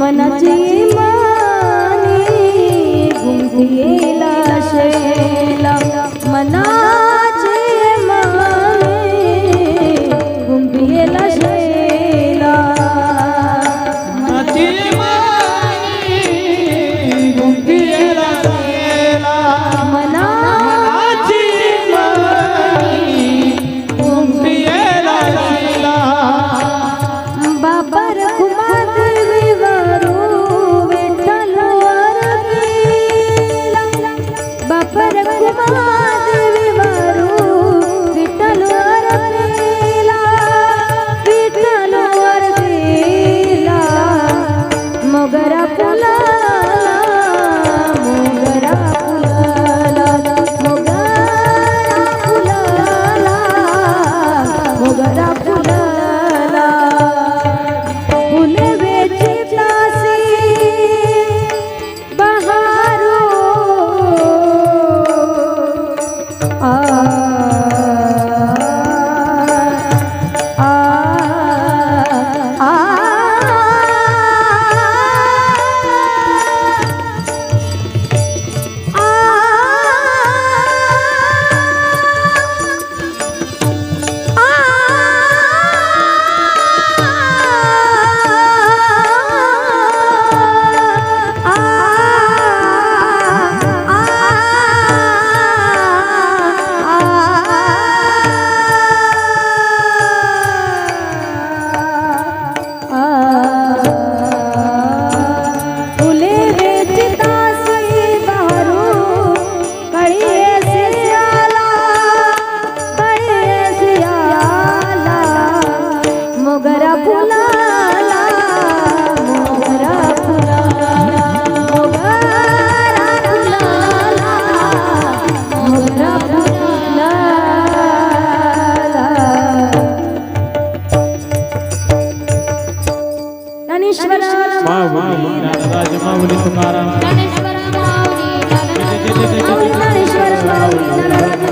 मनाची माने गुंफिला शैला. मना बापा रघुमादेवी वारू विठ्ठल वर गेला विठ्ठल मगरा फुला महाराज माऊली तुकाराम ज्ञानेश्वर माऊली ज्ञानेश्वर माऊली